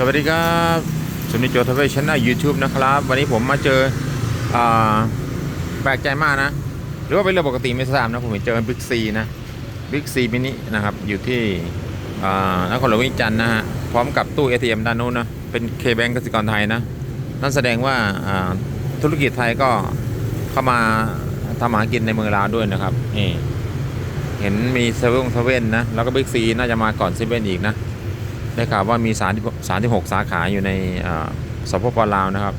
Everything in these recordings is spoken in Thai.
สวัสดีครับสุนิจโจทเวชชั่นยูทูบนะครับ วันนี้ผมมาเจออ่าแปลกใจมากนะ หรือว่าเป็นเรื่องปกติไม่ทราบนะ ผมเห็นเจอบิ๊กซีนะบิ๊กซีมินินะครับ อยู่ที่อ่านครหลวงวิจันนะฮะ พร้อมกับตู้ ATM ด้านนู้นนะ เป็นเคแบงกสิกรไทยนะ นั่นแสดงว่าอ่าธุรกิจไทยก็เข้ามาทำหากินในเมืองลาวด้วยนะครับนี่เห็นมีเซเว่นเซเว่นนะ แล้วก็บิ๊กซีน่าจะมาก่อนเซเว่นอีกนะ ได้ข่าวว่ามี3 36สาขาอยู่ในสปปลาวนะครับ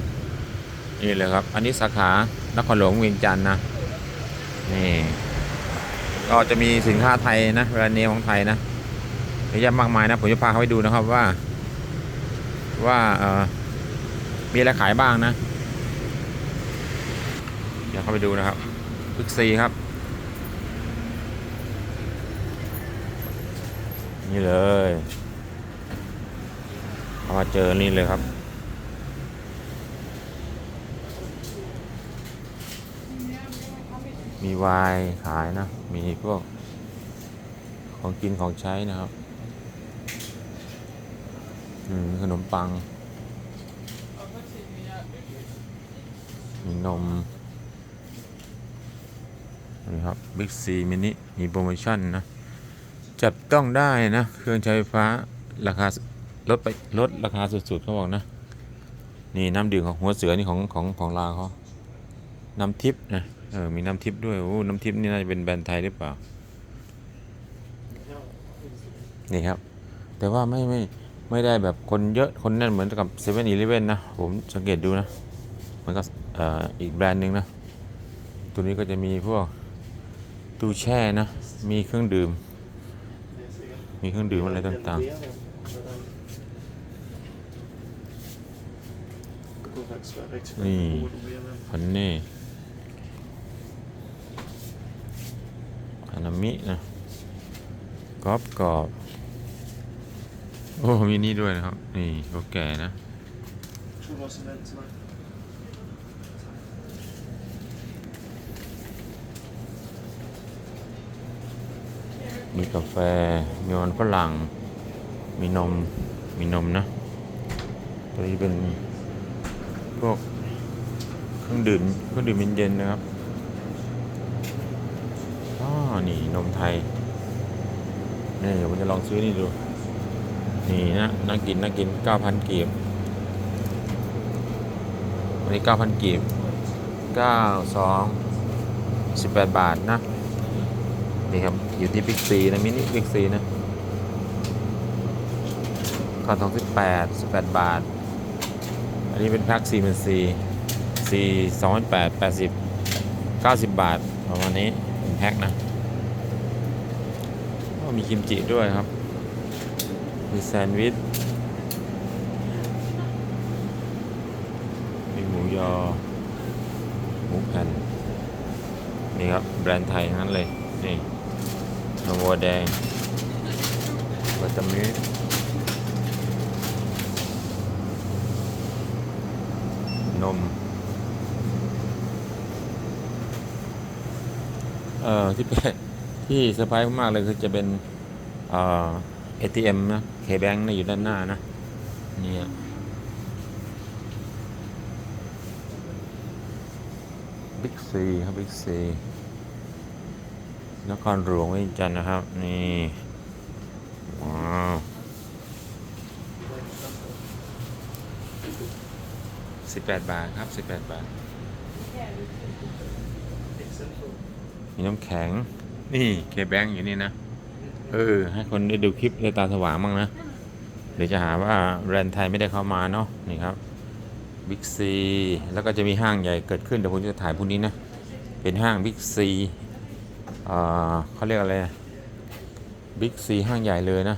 นี่เลยครับ อันนี้สาขานครหลวงเวียงจันทร์นะนี่ก็จะมีสินค้าไทยนะแบรนด์เนมของไทยนะเยอะแยะมากมายนะผมจะพาเขาไปดูนะครับว่า ว่าเออมีอะไรขายบ้างนะ เดี๋ยวเข้าไปดูนะครับบิ๊กซีครับ นี่เลย เอามาเจอนี่เลยครับมีวน์ขายนะ มีพวก ของกินของใช้นะครับอืมขนมปัง มีนม นี่ครับบิ๊กซีมินิมีโปรโมชั่นนะ จับต้องได้นะ เครื่องใช้ไฟฟ้าราคา ลดไปลดราคาสุดๆเขาบอกนะ นี่น้ำดื่มของหัวเสือนี่ของของของลาเขาน้ำทิพย์นะเออมีน้ำทิพย์ด้วยโอ้น้ำทิพย์นี่น่าจะเป็นแบรนด์ไทยหรือเปล่า นี่ครับ แต่ว่าไม่ไม่ไม่ได้แบบคนเยอะคนแน่นเหมือนกับเซเว่นอีเลฟเว่นนะ ผมสังเกตดูนะมันก็เอ่ออีกแบรนด์หนึ่งนะ ตัวนี้ก็จะมีพวกตู้แช่นะ มีเครื่องดื่ม มีเครื่องดื่มอะไรต่างๆ นี่พันเน่ฮานามินะกรอบกรอบ โอ้ มีนี่ด้วยนะครับ นี่ก็แก่นะมีกาแฟ มีมันฝรั่ง มีนม มีนมนะตัวนี้เป็น พวกเครื่องดื่มเครื่องดื่มเย็นๆนะครับอ๋อนี่นมไทยนี่เดี๋ยวผมจะลองซื้อนี่ดู นี่นะน่ากินน่ากิน9,000กีบวันนี้9,000กีบ92 18บาทนะ นี่ครับ อยู่ที่บิ๊กซีนะมินิบิ๊กซีนะก่อนสองสิบแปดสิบแปดบาท นนี้เป็นแพ็คสี่เป็นสี่สี่สองพันแปดแปดสิบเก้าสิบบาท ประมาณนี้เป็นแพ็คนะก็มีกิมจิด้วยครับ มีแซนด์วิช มีหมูยอ หมูแผ่น นี่ครับ แบรนด์ไทยทั้งนั้นเลย นี่นมวัวแดงวัตามิน มเอ่อที่เป็นที่เซอร์ไพรส์มากเลยคือจะเป็นเอ่อ ATM นะ K-Bank นะอยู่ด้านหน้านะนี่ยบิ๊กซีครับบิ๊กซีนครหลวงวียงจันทร์นะครับ นี่ ว้าว สิบแปดบาทครับสิบแปดบาท มีน้ำแข็ง นี่เคแบงอยู่นี่นะ เออ ให้คนได้ดูคลิปได้ตาสว่างบ้างนะ เดี๋ยวจะหาว่าแบรนด์ไทยไม่ได้เข้ามาเนาะ นี่ครับ บิ๊กซี แล้วก็จะมีห้างใหญ่เกิดขึ้น เดี๋ยวผมจะถ่ายพวกนี้นะ เป็นห้างบิ๊กซีเขาเรียกอะไรบิ๊กซีห้างใหญ่เลยนะ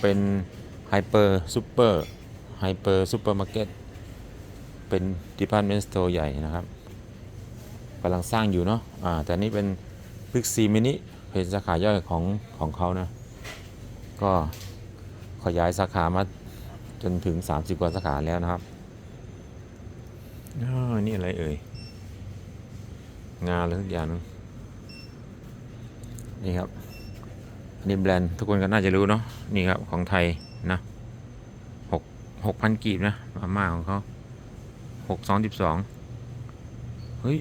เป็นไฮเปอร์ซูเปอร์ไฮเปอร์ซูเปอร์มาร์เก็ต เป็นดิพาร์ตเมนต์สโตร์ใหญ่นะครับกำลังสร้างอยู่เนาะอ่าแต่นี่เป็นบิ๊กซีมินิเป็นสาขาย่อยของของเขานะ ก็ขยายสาขามาจนถึง 30 กว่าสาขาแล้วนะครับอนี่อะไรเอ่ย งานอะไรทุกอย่างนึงนี่ครับอันนี้แบรนด์ทุกคนก็น่าจะรู้เนาะนี่ครับของไทยนะหกหกพันกีบนะมาม่าของเขา หกสองสิบสองเฮ้ย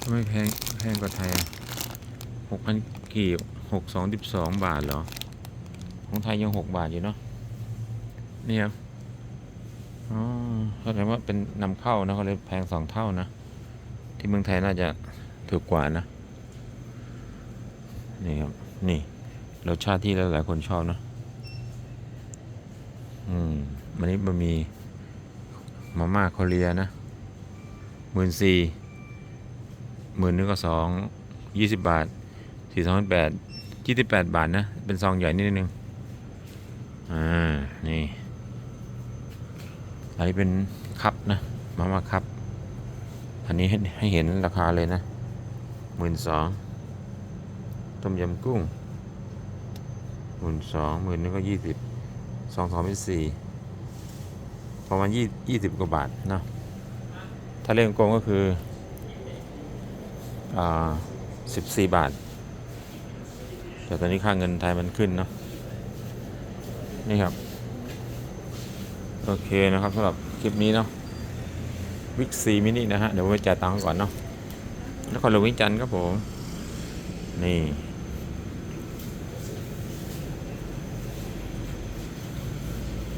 ทำไมแพงแพงกว่าไทยหกพันกีบหกสองสิบสองบาทเหรอ ของไทยยังหกบาทอยู่เนาะนี่ครับอ๋อแสดงว่าเป็นนำเข้านะเขาเลยแพงสองเท่านะ ที่เมืองไทยน่าจะถูกกว่านะ นี่ครับ นี่รสชาติที่หลายๆคนชอบเนะ อืมวันนี้มันมี มาม่าโคเรียนะหมื่นสี่หมื่นนึงก็สองยี่สิบบาทสี่สองแปดยี่สิบแปดบาทนะ เป็นซองใหญ่นิดนึง อ่า นี่อันนี้เป็นคัพนะมาม่าคัพอันนี้ให้ให้เห็นราคาเลยนะหมื่นสองต้มยำกุ้งหมื่นสองหมื่นนึงก็ยี่สิบสองสองเป็นสี่ ประมาณยี่สิบกว่าบาทเนาะถ้าเล่นโกงก็คืออ่าสิบสี่บาท แต่ตอนนี้ค่าเงินไทยมันขึ้นเนาะนี่ครับ โอเคนะครับสำหรับคลิปนี้เนาะวิกซีมินินะฮะ เดี๋ยวผมไปจ่ายตังค์ก่อนเนาะนครหลงวิงจันทร์ครับผม นี่